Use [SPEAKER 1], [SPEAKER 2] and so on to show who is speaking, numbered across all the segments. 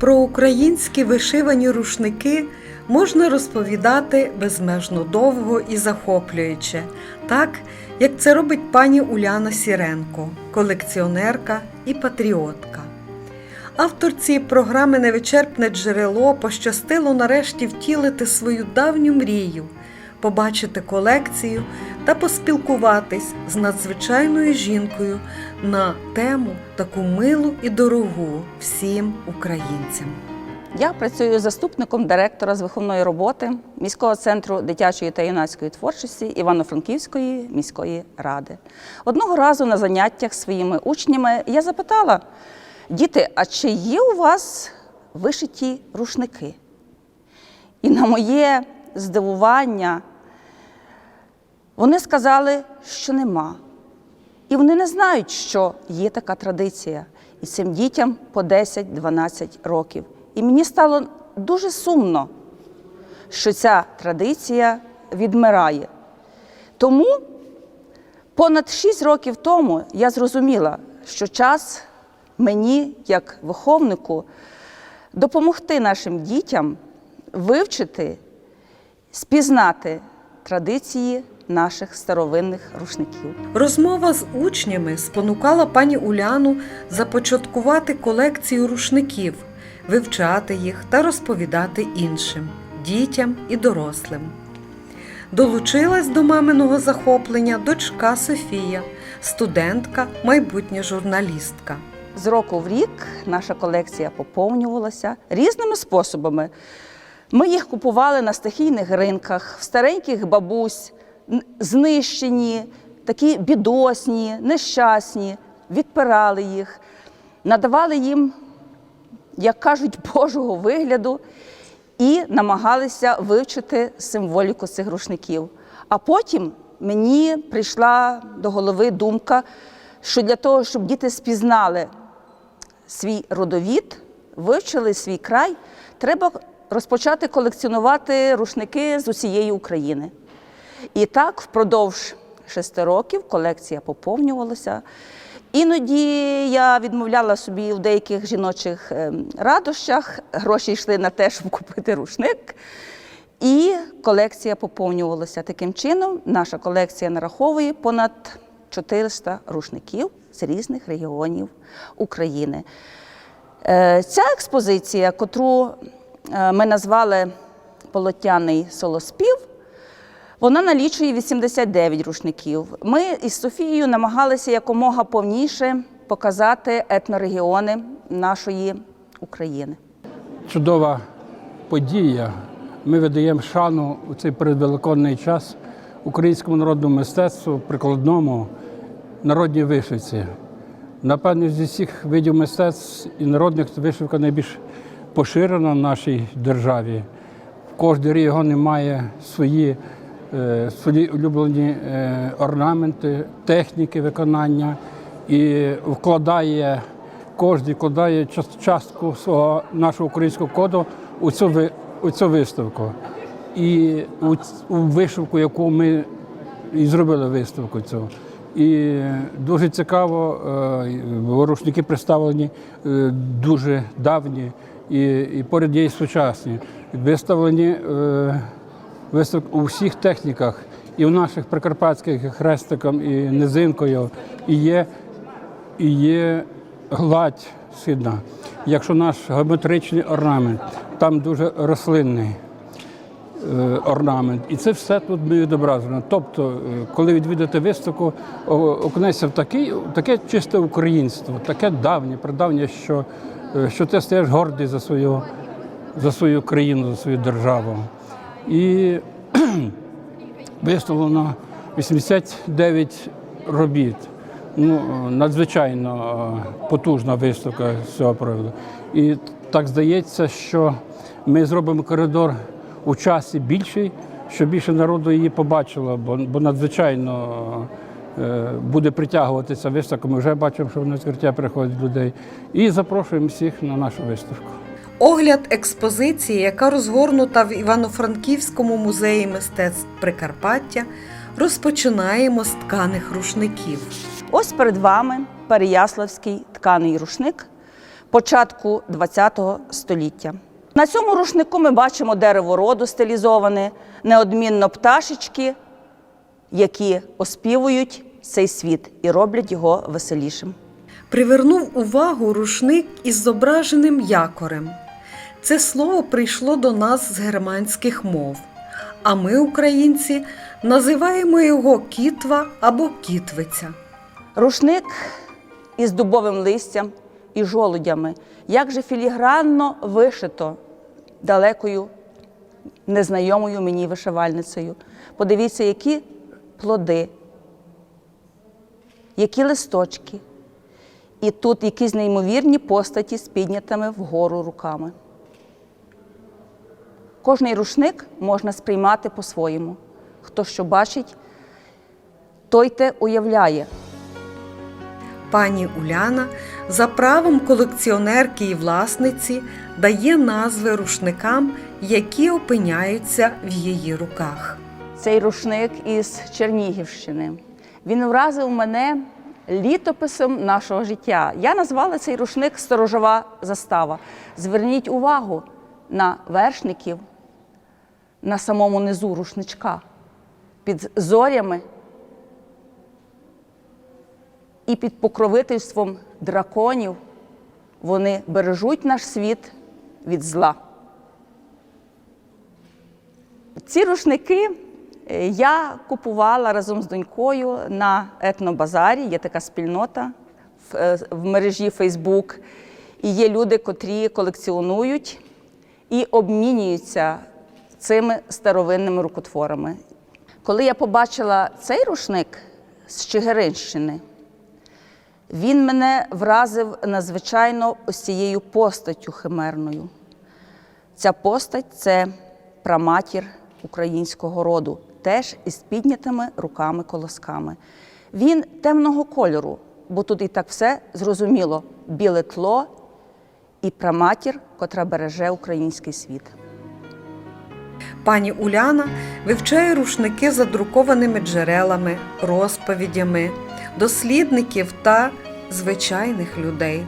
[SPEAKER 1] Про українські вишивані рушники можна розповідати безмежно довго і захоплююче, так як це робить пані Уляна Сіренко, колекціонерка і патріотка. Авторці програми Невичерпне джерело пощастило нарешті втілити свою давню мрію, побачити колекцію та поспілкуватись з надзвичайною жінкою на тему таку милу і дорогу всім українцям.
[SPEAKER 2] Я працюю заступником директора з виховної роботи міського центру дитячої та юнацької творчості Івано-Франківської міської ради. Одного разу на заняттях своїми учнями я запитала: діти, а чи є у вас вишиті рушники? І на моє здивування вони сказали, що нема. І вони не знають, що є така традиція. І цим дітям по 10-12 років. І мені стало дуже сумно, що ця традиція відмирає. Тому понад 6 років тому я зрозуміла, що час мені, як виховнику, допомогти нашим дітям вивчити, спізнати традиції наших старовинних рушників.
[SPEAKER 1] Розмова з учнями спонукала пані Уляну започаткувати колекцію рушників, вивчати їх та розповідати іншим дітям і дорослим. Долучилась до маминого захоплення дочка Софія, студентка, майбутня журналістка.
[SPEAKER 2] З року в рік наша колекція поповнювалася різними способами. Ми їх купували на стихійних ринках, в стареньких бабусь, знищені, такі бідосні, нещасні, відпирали їх, надавали їм, як кажуть, Божого вигляду і намагалися вивчити символіку цих рушників. А потім мені прийшла до голови думка, що для того, щоб діти спізнали свій родовід, вивчили свій край, треба розпочати колекціонувати рушники з усієї України. І так впродовж шести років колекція поповнювалася. Іноді я відмовляла собі в деяких жіночих ем, радощах, гроші йшли на те, щоб купити рушник. І колекція поповнювалася. Таким чином, наша колекція нараховує понад 400 рушників з різних регіонів України. Е, Ця експозиція, котру е, ми назвали Полотяний солоспів, вона налічує 89 рушників. Ми із Софією намагалися якомога повніше показати етнорегіони нашої України.
[SPEAKER 3] чудова подія. Ми видаємо шану у цей передвеликодний час українському народному мистецтву, прикладному народній вишивці. Напевно, зі всіх видів мистецтв і народних вишивка найбільш поширена в нашій державі. Кожен регіон має свої, свої улюблені е, орнаменти, техніки виконання і вкладає кожен вкладає частку свого нашого українського коду у цю, у цю виставку. І у, у вишивку, яку ми і зробили виставку цю. І дуже цікаво, е, рушники представлені е, дуже давні і, і поряд є сучасні. Виставлені е, у всіх техніках, і в наших прикарпатських і хрестиком, і низинкою, і є і є гладь східна. Якщо наш геометричний орнамент, там дуже рослинний е, орнамент. І це все тут відображено. Тобто, е, коли відвідати виставку, о- в такий, таке чисте українство, таке давнє, прадавнє, що, е, що ти стаєш гордий за свою, за свою країну, за свою державу. І виставлено 89 робіт. Ну, надзвичайно е, потужна виставка з цього приводу. І так здається, що ми зробимо коридор у часі більший, щоб більше народу її побачило, бо, бо надзвичайно е, буде притягуватися виставка. Ми вже бачимо, що на відкриття приходять людей. І запрошуємо всіх на нашу виставку.
[SPEAKER 1] Огляд експозиції, яка розгорнута в Івано-Франківському музеї мистецтв Прикарпаття, розпочинаємо з тканих рушників.
[SPEAKER 2] Ось перед вами Переяславський тканий рушник початку ХХ століття. На цьому рушнику ми бачимо дерево роду стилізоване, неодмінно пташечки, які оспівують цей світ і роблять його веселішим.
[SPEAKER 1] Привернув увагу рушник із зображеним якорем. Це слово прийшло до нас з германських мов, а ми, українці, називаємо його кітва або кітвиця.
[SPEAKER 2] Рушник із дубовим листям і жолудями, як же філігранно вишито далекою, незнайомою мені вишивальницею. Подивіться, які плоди, які листочки. І тут якісь неймовірні постаті з піднятими вгору руками. Кожний рушник можна сприймати по-своєму. Хто що бачить, той те уявляє.
[SPEAKER 1] Пані Уляна за правом колекціонерки і власниці дає назви рушникам, які опиняються в її руках.
[SPEAKER 2] Цей рушник із Чернігівщини. Він вразив мене літописом нашого життя. Я назвала цей рушник Сторожова застава. Зверніть увагу на вершників на самому низу рушничка під зорями і під покровительством драконів вони бережуть наш світ від зла. Ці рушники е, я купувала разом з донькою на етнобазарі. Є така спільнота в, е, мережі Фейсбук. І є люди, котрі колекціонують і обмінюються цими старовинними рукотворами. Коли я побачила цей рушник з Чигиринщини, він мене вразив надзвичайно ось цією постаттю химерною. Ця постать це праматір українського роду, теж із піднятими руками колосками. Він темного кольору, бо тут і так все зрозуміло: біле тло і праматір, котра береже український світ.
[SPEAKER 1] Пані Уляна вивчає рушники за друкованими джерелами, розповідями, дослідників та звичайних людей.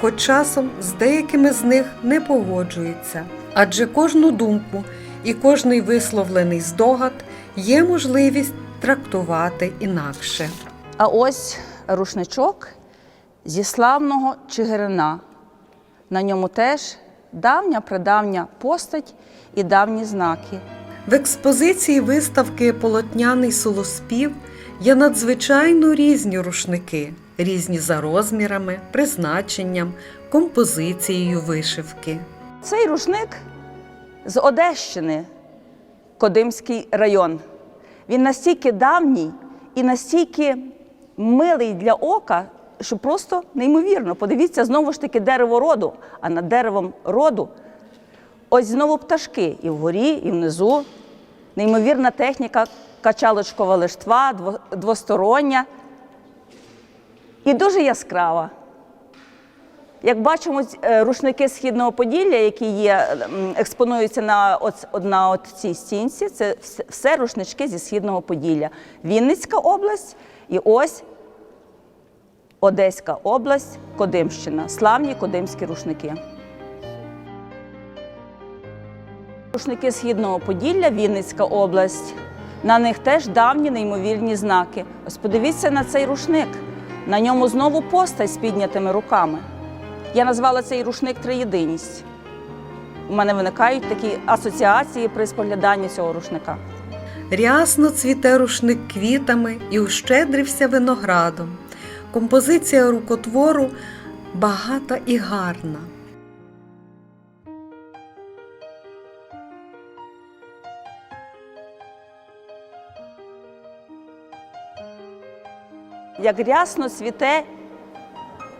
[SPEAKER 1] Хоч часом з деякими з них не погоджується, адже кожну думку і кожний висловлений здогад є можливість трактувати інакше.
[SPEAKER 2] А ось рушничок зі славного Чигирина. На ньому теж давня прадавня постать і давні знаки.
[SPEAKER 1] В експозиції виставки Полотняний солоспів є надзвичайно різні рушники, різні за розмірами, призначенням, композицією вишивки.
[SPEAKER 2] Цей рушник з Одещини, Кодимський район. Він настільки давній і настільки милий для ока, що просто неймовірно. Подивіться, знову ж таки дерево роду, а над деревом роду ось знову пташки і вгорі, і внизу. Неймовірна техніка качалочкова лиштва, двостороння і дуже яскрава. Як бачимо, е, рушники східного Поділля, які є, експонуються на, от- на от цій стінці, це все рушнички зі східного Поділля. Вінницька область і ось Одеська область, Кодимщина. Славні кодимські рушники. Рушники східного Поділля, Вінницька область. На них теж давні неймовірні знаки. Ось подивіться на цей рушник. На ньому знову постать з піднятими руками. Я назвала цей рушник триєдиність. У мене виникають такі асоціації при спогляданні цього рушника.
[SPEAKER 1] Рясно цвіте рушник квітами і ущедрився виноградом. Композиція рукотвору багата і гарна.
[SPEAKER 2] Як рясно цвіте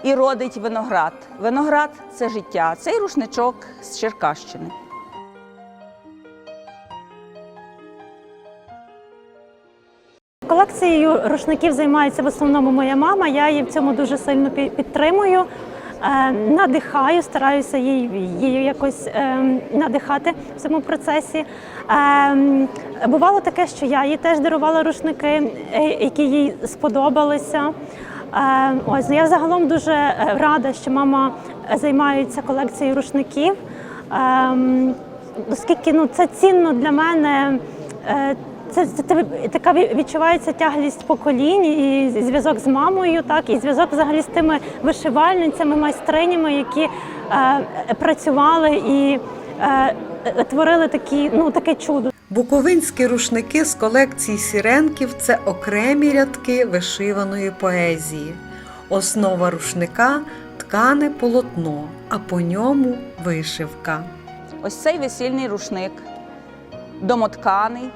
[SPEAKER 2] і родить виноград. Виноград це життя. Цей рушничок з Черкащини.
[SPEAKER 4] Колекцією рушників займається в основному моя мама. Я її в цьому дуже сильно підтримую, е, надихаю, стараюся її, її якось е, надихати в цьому процесі. Е, Бувало таке, що я їй теж дарувала рушники, е, які їй сподобалися. Е, Ось я загалом дуже е, рада, що мама займається колекцією рушників. Ем, Оскільки ну, це цінно для мене. Це, це, це така відчувається тяглість поколінь і зв'язок з мамою, так і зв'язок взагалі з тими вишивальницями, майстринями, які е, працювали і е, творили такі, ну таке чудо.
[SPEAKER 1] Буковинські рушники з колекції сіренків це окремі рядки вишиваної поезії. Основа рушника ткане полотно, а по ньому вишивка.
[SPEAKER 2] Ось цей весільний рушник, домотканий,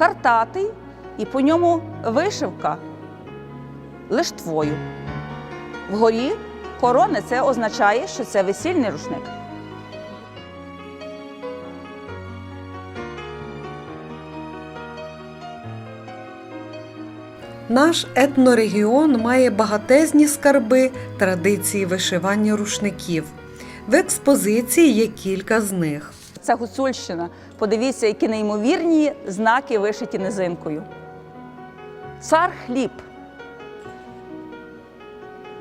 [SPEAKER 2] картатий, і по ньому вишивка лиштвою. Вгорі корони це означає, що це весільний рушник.
[SPEAKER 1] Наш етнорегіон має багатезні скарби традиції вишивання рушників. В експозиції є кілька з них.
[SPEAKER 2] Це Гуцульщина. Подивіться, які неймовірні знаки вишиті низинкою. Цар хліб,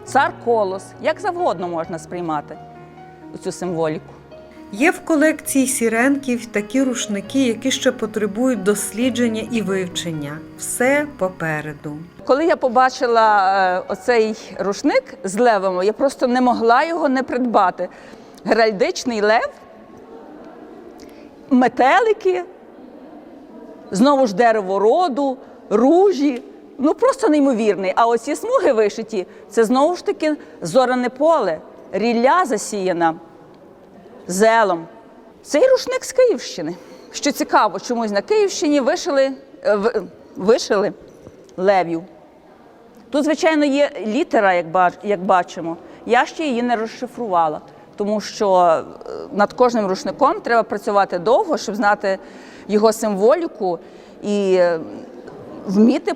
[SPEAKER 2] цар колос. Як завгодно можна сприймати цю символіку.
[SPEAKER 1] Є в колекції сіренків такі рушники, які ще потребують дослідження і вивчення. Все попереду.
[SPEAKER 2] Коли я побачила е, оцей рушник з левами, я просто не могла його не придбати. Геральдичний лев, метелики, знову ж дерево роду, ружі. Ну просто неймовірний. А оці смуги вишиті це знову ж таки зоране поле, рілля засіяна зелом. Цей рушник з Київщини. Що цікаво, чомусь на Київщині вишили, е, вишили левів. Тут, звичайно, є літера, як бачимо. Я ще її не розшифрувала, тому що е, над кожним рушником треба працювати довго, щоб знати його символіку і е, вміти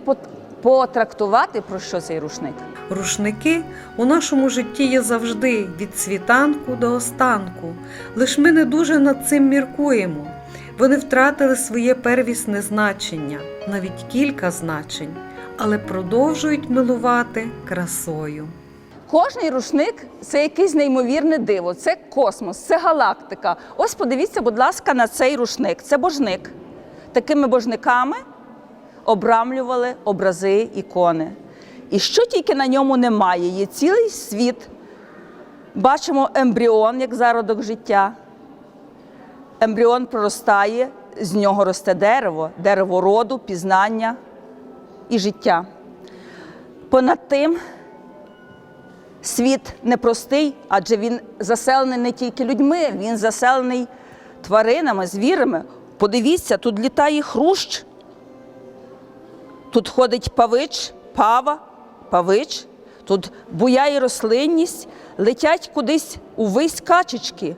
[SPEAKER 2] потрактувати, про що цей рушник.
[SPEAKER 1] Рушники у нашому житті є завжди від світанку до останку. Лиш ми не дуже над цим міркуємо. Вони втратили своє первісне значення, навіть кілька значень, але продовжують милувати красою.
[SPEAKER 2] Кожний рушник це якесь неймовірне диво, це космос, це галактика. Ось подивіться, будь ласка, на цей рушник. Це божник. Такими божниками обрамлювали образи ікони. І що тільки на ньому немає, є цілий світ. Бачимо ембріон як зародок життя. Ембріон проростає, з нього росте дерево, дерево роду, пізнання і життя. Понад тим світ непростий, адже він заселений не тільки людьми, він заселений тваринами, звірами. Подивіться, тут літає хрущ, тут ходить павич, пава, павич, тут буяє рослинність, летять кудись увесь качечки.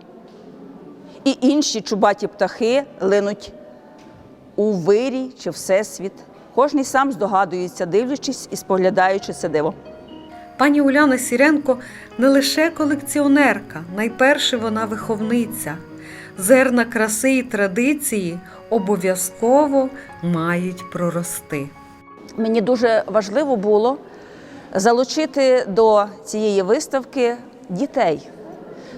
[SPEAKER 2] І інші чубаті птахи линуть у вирій чи всесвіт. Кожний сам здогадується, дивлячись і споглядаючи це диво.
[SPEAKER 1] Пані Уляна Сіренко не лише колекціонерка, найперше вона виховниця. Зерна краси і традиції обов'язково мають прорости.
[SPEAKER 2] Мені дуже важливо було залучити до цієї виставки дітей.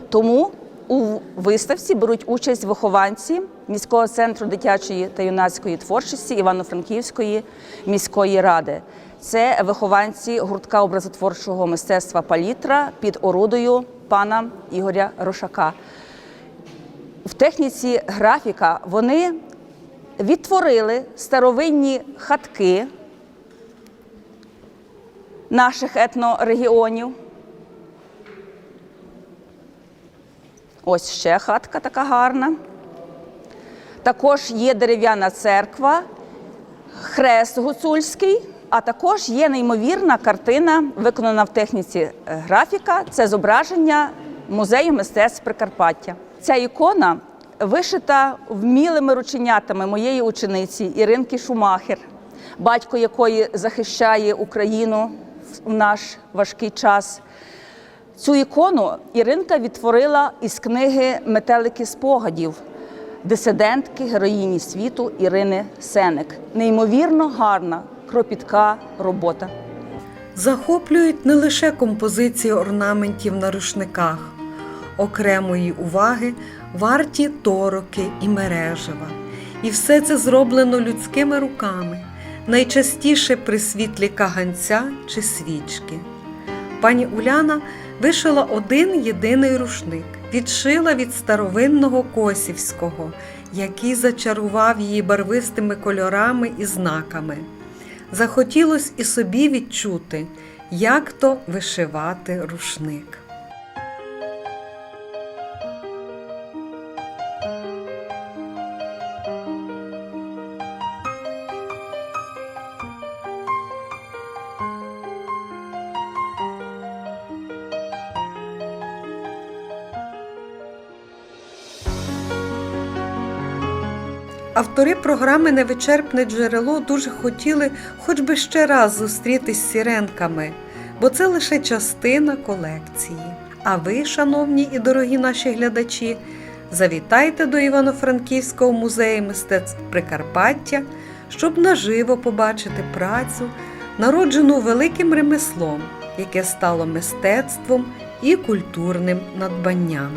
[SPEAKER 2] Тому у виставці беруть участь вихованці міського центру дитячої та юнацької творчості Івано-Франківської міської ради. Це вихованці гуртка образотворчого мистецтва Палітра під орудою пана Ігоря Рошака. В техніці графіка вони відтворили старовинні хатки наших етнорегіонів. Ось ще хатка така гарна. Також є дерев'яна церква, хрест гуцульський, а також є неймовірна картина, виконана в техніці е, графіка. Це зображення музею мистецтв Прикарпаття. Ця ікона вишита вмілими рученятами моєї учениці Іринки Шумахер, батько якої захищає Україну в наш важкий час. Цю ікону Іринка відтворила із книги Метелики спогадів дисидентки героїні світу Ірини Сенек. Неймовірно гарна, кропітка робота.
[SPEAKER 1] захоплюють не лише композиції орнаментів на рушниках, окремої уваги варті тороки і мережева. І все це зроблено людськими руками, найчастіше при світлі каганця чи свічки. Пані Уляна вишила один єдиний рушник, відшила від старовинного косівського, який зачарував її барвистими кольорами і знаками. Захотілось і собі відчути, як то вишивати рушник. Автори програми Невичерпне джерело дуже хотіли хоч би ще раз зустрітись з сіренками, бо це лише частина колекції. А ви, шановні і дорогі наші глядачі, завітайте до Івано-Франківського музею мистецтв Прикарпаття, щоб наживо побачити працю, народжену великим ремеслом, яке стало мистецтвом і культурним надбанням.